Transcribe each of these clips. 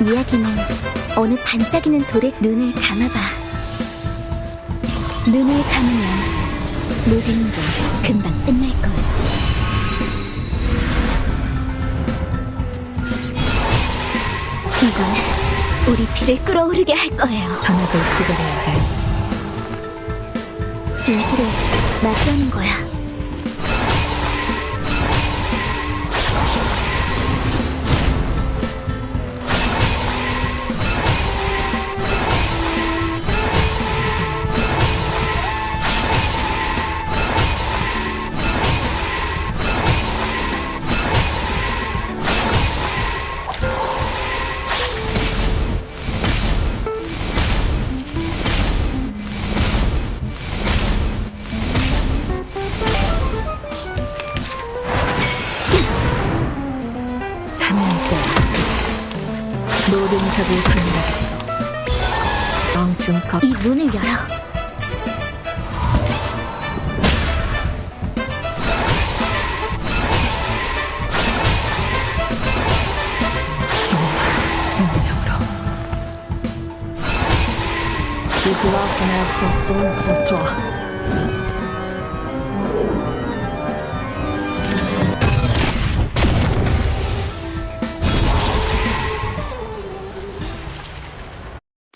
이야기는 어느 반짝이는 돌에 눈을 감아봐. 눈을 감으면 모든 게 금방 끝날 거야. 이건 우리 피를 끓어오르게 할 거예요. 선악을 구별해야 해. 진실을 맞서는 거야. 모든 적을 불멸하겠어. 엉중 겁. 이 문을 열어. 운명으로. Connaître contre toi.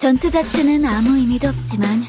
전투 자체는 아무 의미도 없지만